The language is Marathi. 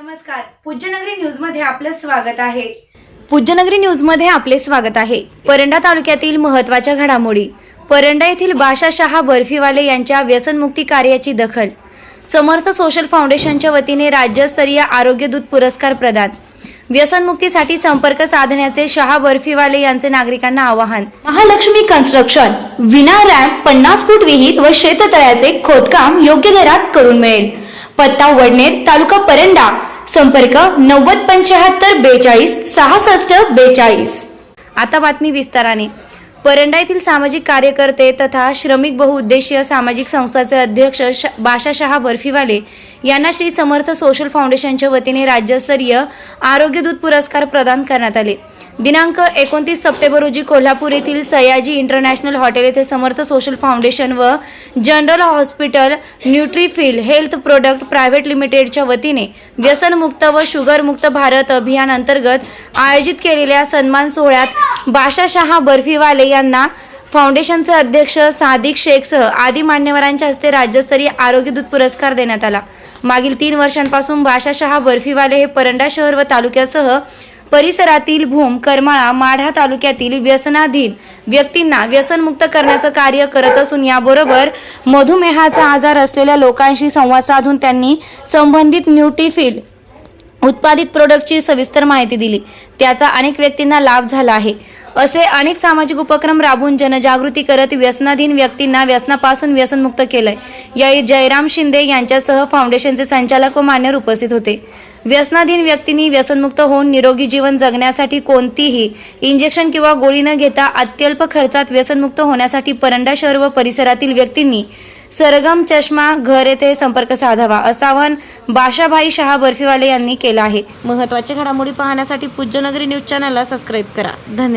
नमस्कार. पूज्यनगरी न्यूजमध्ये आपलं स्वागत आहे. पूज्यनगरी न्यूजमध्ये आपले स्वागत आहे. परंडा तालुक्यातील महत्त्वाच्या घडामोडी. परंडा येथील बाशा शहा बर्फीवाले यांच्या व्यसनमुक्ती कार्याची दखल. समर्थ सोशल फाउंडेशनच्या वतीने राज्यस्तरीय आरोग्य दूत पुरस्कार प्रदान. व्यसनमुक्तीसाठी संपर्क साधण्याचे शहा बर्फीवाले यांचे नागरिकांना आवाहन. महालक्ष्मी कन्स्ट्रक्शन विना रॅम्प पन्नास फूट विहीर व शेततळ्याचे खोदकाम योग्य दरात करून मिळेल. पत्ता वडनेर तालुका परंडा. संपर्क नव्वद पंच्याहत्तर बेचाळीस सहासष्ट बेचाळीस. आता बातमी विस्ताराने. परंडा येथील सामाजिक कार्यकर्ते तथा श्रमिक बहुउद्देशीय सामाजिक संस्थाचे अध्यक्ष श- बर्फीवाले यांना श्री समर्थ सोशल फाउंडेशनच्या वतीने राज्यस्तरीय आरोग्य दूत पुरस्कार प्रदान करण्यात आले. दिनांक एकोणतीस सप्टेंबर रोजी कोल्हापूर येथील सयाजी इंटरनॅशनल हॉटेल येथे समर्थ सोशल फाउंडेशन व general hospital Nutrifil health product private लिमिटेडच्या वतीने व्यसनमुक्त व शुगरमुक्त भारत अभियान अंतर्गत आयोजित केलेल्या सन्मान सोहळ्यात बाशाशहा बर्फीवाले यांना फाउंडेशनचे अध्यक्ष सादिक शेखसह आदी मान्यवरांच्या हस्ते राज्यस्तरीय आरोग्य दूत पुरस्कार देण्यात आला. मागील तीन वर्षांपासून बाशाशहा बर्फीवाले हे परंडा शहर व तालुक्यासह परिसरातील भूम करमाळा माढा तालुक्यातील व्यसनाधीन व्यक्तींना व्यसनमुक्त करण्याचं कार्य करत असून याबरोबर मधुमेहाचा आजार असलेल्या लोकांशी संवाद साधून त्यांनी संबंधित न्यूट्रीफिल उत्पादित प्रोडक्टची सविस्तर माहिती दिली. त्याचा अनेक व्यक्तींना लाभ झाला आहे. असे अनेक सामाजिक उपक्रम राबवून जनजागृती करत व्यसनाधीन व्यक्तींना व्यसनापासून व्यसनमुक्त केलंय. यावेळी जयराम शिंदे यांच्यासह फाउंडेशनचे संचालक व मान्यवर उपस्थित होते. व्यसनाधीन व्यक्तींनी व्यसनमुक्त होऊन निरोगी जीवन जगण्यासाठी कोणतीही इंजेक्शन किंवा गोळी न घेता अत्यल्प खर्चात व्यसनमुक्त होण्यासाठी परंडा शहर व परिसरातील व्यक्तींनी सरगम चष्मा घर येथे संपर्क साधावा असं आवाहन बाशाभाई शहा बर्फीवाले यांनी केलं आहे. महत्त्वाच्या घडामोडी पाहण्यासाठी पूज्यनगरी न्यूज चॅनलला सबस्क्राईब करा. धन्यवाद.